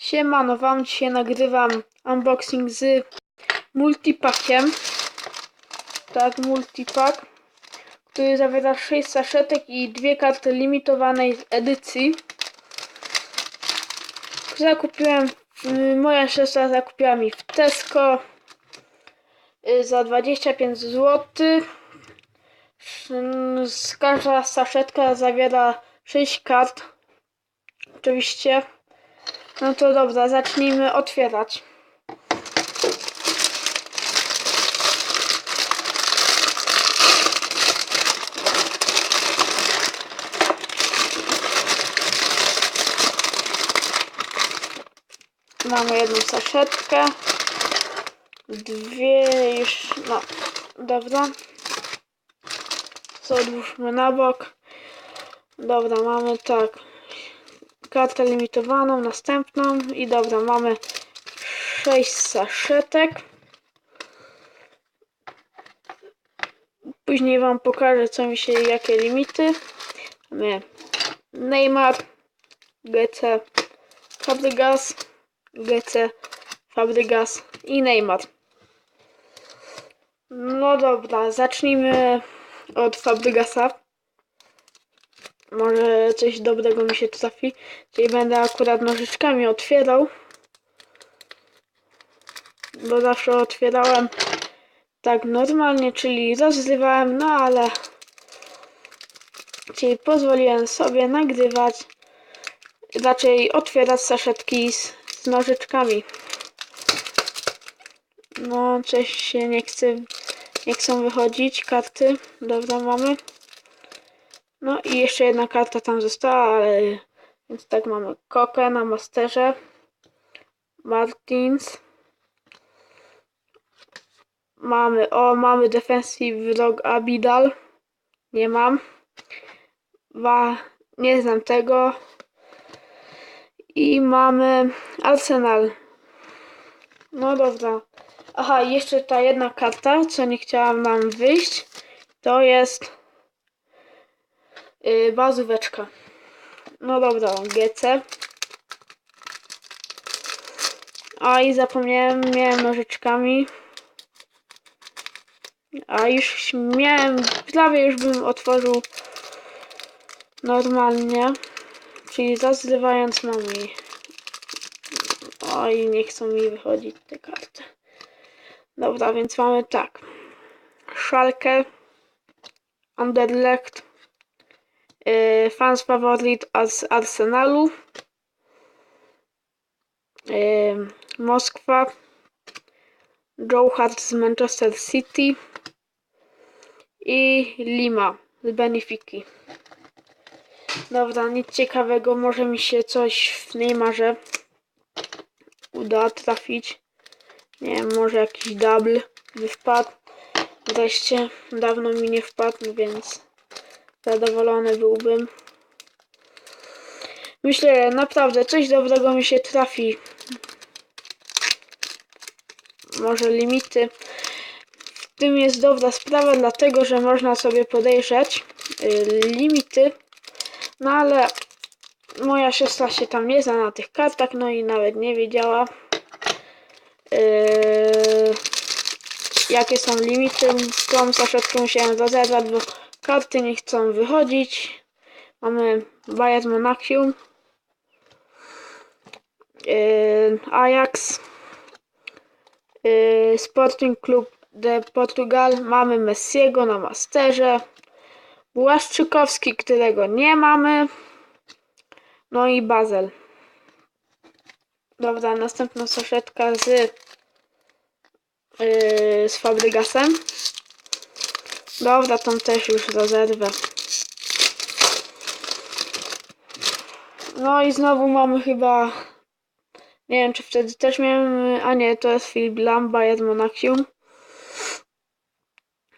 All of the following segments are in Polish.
Siemano, wam dzisiaj nagrywam unboxing z multipackiem. Tak, multipack, który zawiera 6 saszetek i dwie karty limitowanej edycji. Zakupiłem, y, moja siostra zakupiła mi w Tesco y, za 25 zł. Każda saszetka zawiera 6 kart. Oczywiście. No to dobra, zacznijmy otwierać. Mamy jedną saszetkę. Dwie już, no, dobra. Co odłóżmy na bok. Dobra, mamy tak. Kartę limitowaną, następną i dobra, mamy 6 saszetek. Później wam pokażę co mi się, jakie limity. Mamy Neymar, GC, Fabregas, GC, Fabregas i Neymar. No dobra, zacznijmy od Fabregasa. Może coś dobrego mi się trafi. Czyli będę akurat nożyczkami otwierał. Bo zawsze otwierałem tak normalnie, czyli rozrywałem, no ale czyli pozwoliłem sobie nagrywać, raczej otwierać saszetki z, z nożyczkami. No, coś się nie chce, nie chcą wychodzić karty. Dobra, mamy. No i jeszcze jedna karta tam została, ale więc tak mamy Kokę na Masterze, Martins. Mamy, o mamy Defensive Rogue Abidal. Nie mam. Wa, nie znam tego. I mamy Arsenal. No dobra. Aha, jeszcze ta jedna karta, co nie chciałam nam wyjść, to jest yy, bazóweczka. No dobra, GC. A i zapomniałem, miałem nożyczkami. A już miałem, prawie już bym otworzył normalnie. Czyli zazrywając mami. Oj, nie chcą mi wychodzić te karty. Dobra, więc mamy tak. Szalkę. Anderlecht. Yy, fans faworit z Arsenalu. Yy, Moskwa. Joe Hart z Manchester City. I Lima z Benefiki. Dobra, nic ciekawego. Może mi się coś w Neymarze uda trafić. Nie wiem, może jakiś double by wpadł. Wreszcie dawno mi nie wpadł, więc zadowolony byłbym. Myślę, naprawdę coś dobrego mi się trafi. Może limity. W tym jest dobra sprawa, dlatego że można sobie podejrzeć y, limity. No ale moja siostra się tam nie zna na tych kartach, no i nawet nie wiedziała. Yy, jakie są limity. Tą saszetkę musiałem rozerwać, bo karty nie chcą wychodzić. Mamy Bayern Monachium. Yy, Ajax. Yy, Sporting Club de Portugal. Mamy Messiego na Masterze. Błaszczykowski, którego nie mamy. No i Bazel. Dobra, następna saszetka z, yy, z Fabrygasem. Dobra, tą też już rozerwę. No i znowu mamy chyba... Nie wiem, czy wtedy też miałem... A nie, to jest Filip Lam, Bayern Monachium.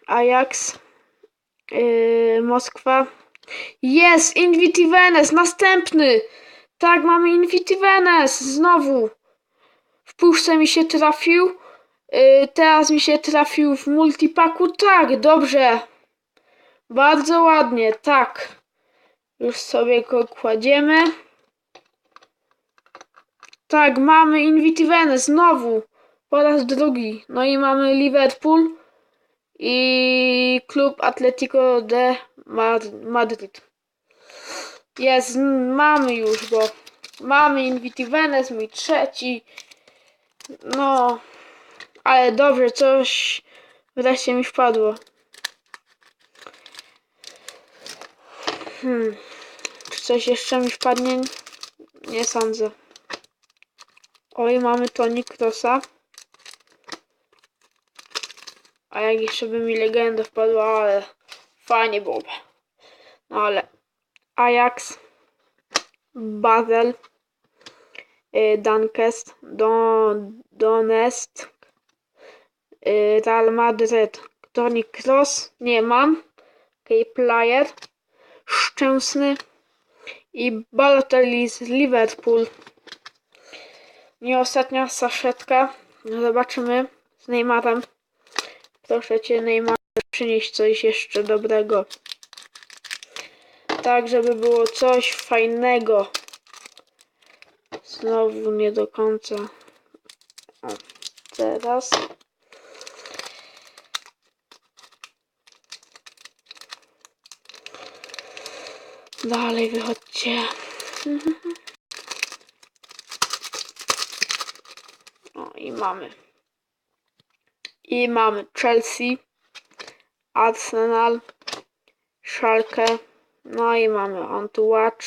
Ajax. Yy, Moskwa. Jest! Invitivenes! Następny! Tak, mamy Invitivenes! Znowu! W puszce mi się trafił. Yy, teraz mi się trafił w multipaku. Tak, dobrze. Bardzo ładnie, tak. Już sobie go kładziemy. Tak, mamy Invitivenę znowu. Po raz drugi. No i mamy Liverpool i klub Atletico de Mad- Madryt. Jest, mamy już go. Mamy Invitivenes, mój trzeci. No, ale dobrze, coś wreszcie mi wpadło. Hmm. Czy coś jeszcze mi wpadnie? Nie sądzę. Oj, mamy Toni Krosa. A jak jeszcze by mi legenda wpadła, ale fajnie byłoby. No ale Ajax, Basel, y, Dunkest, Don, Donest, Real Madrid, Toni Kroos, nie mam, Key Player, Szczęsny i Balotelli z Liverpool. I ostatnia saszetka. No Zobaczymy z Neymarem. Proszę cię, Neymar, przynieść coś jeszcze dobrego. Tak, żeby było coś fajnego. Znowu nie do końca. O, teraz. Dalej wychodźcie. O i mamy. I mamy Chelsea, Arsenal, Schalke, no i mamy On to Watch,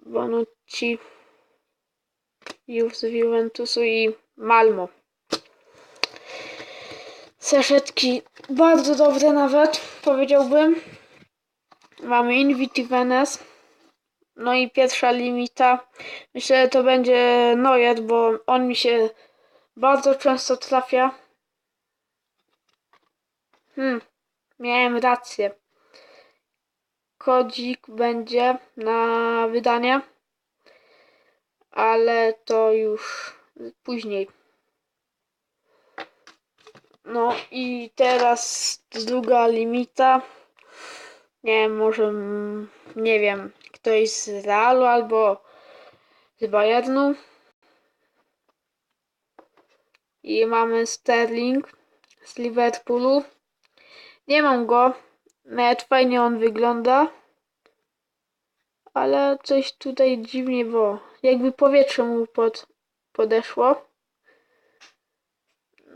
Bonucci, z Juventusu i Malmo. Saszetki bardzo dobre nawet, powiedziałbym. Mamy Invitivenes. No i pierwsza limita. Myślę, że to będzie Neuer, bo on mi się bardzo często trafia. Hmm, miałem rację. Kodzik będzie na wydanie, ale to już później. No i teraz druga limita. Nie wiem, może mm, nie wiem, ktoś z Realu albo z Bayernu. I mamy Sterling z Liverpoolu. Nie mam go. Nawet fajnie on wygląda. Ale coś tutaj dziwnie było. Jakby powietrze mu pod, podeszło.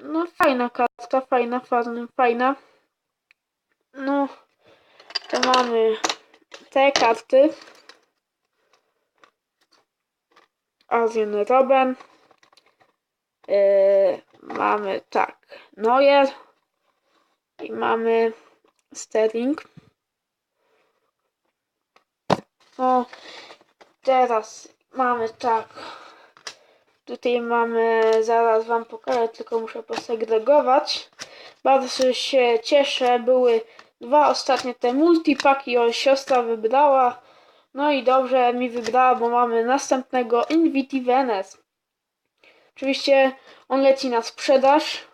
No fajna kartka, fajna, fajna, fajna. No, to mamy te karty. Azjan Robben. Yy, mamy tak, Neuer i mamy Sterling. No, teraz mamy tak. Tutaj mamy, zaraz wam pokażę, tylko muszę posegregować. Bardzo się cieszę, były dwa ostatnie te multipaki, o siostra wybrała. No i dobrze mi wybrała, bo mamy następnego Invitivenes. Oczywiście on leci na sprzedaż,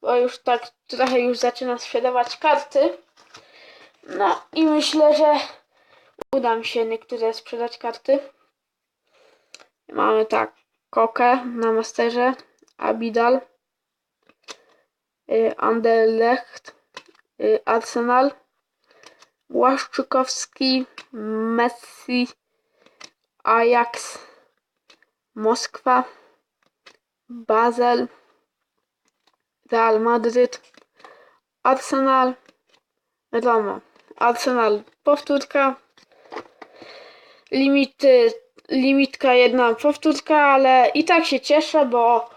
bo już tak trochę już zaczyna sprzedawać karty. No i myślę, że uda mi się niektóre sprzedać karty. Mamy tak, Kokę na Masterze, Abidal, y, Anderlecht, Arsenal, Błaszczykowski, Messi, Ajax, Moskwa, Basel, Real Madryt, Arsenal, Roma. Arsenal powtórka, limity, limitka jedna powtórka, ale i tak się cieszę, bo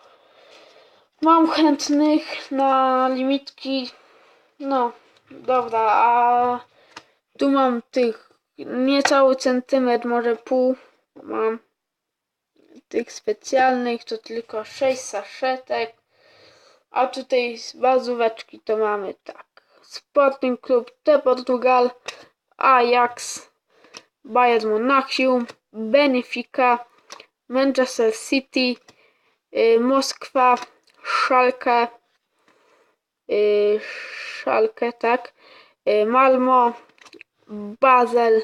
mam chętnych na limitki. No, dobra, a tu mam tych niecały centymetr, może pół mam tych specjalnych to tylko 6 saszetek, a tutaj z bazóweczki to mamy tak. Sporting Club de Portugal, Ajax, Bayern Monachium, Benfica, Manchester City, y, Moskwa, Schalke, y, Schalke, tak, y, Malmo, Basel,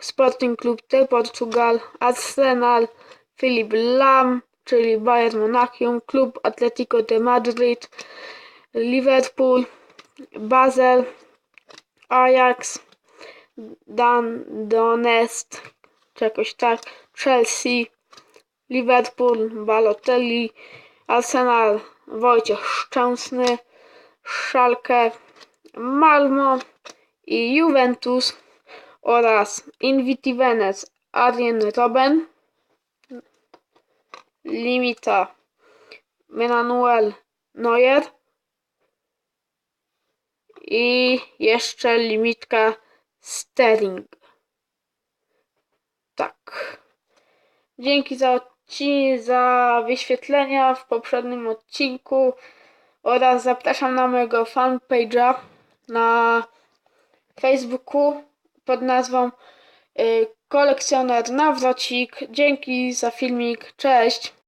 Sporting Club de Portugal, Arsenal, Filip Lam, czyli Bayern Monachium, Klub Atletico de Madrid, Liverpool, Basel, Ajax, Dan Donest, czy jakoś tak, Chelsea, Liverpool, Balotelli, Arsenal, Wojciech Szczęsny, Schalke, Malmo i Juventus oraz Inviti Venez, Arjen Robben, Limita, Manuel Neuer i jeszcze limitka Sterling. Tak. Dzięki za odcinek, za wyświetlenia w poprzednim odcinku oraz zapraszam na mojego fanpage'a na Facebooku pod nazwą y, Kolekcjoner Nawrocik. Dzięki za filmik. Cześć.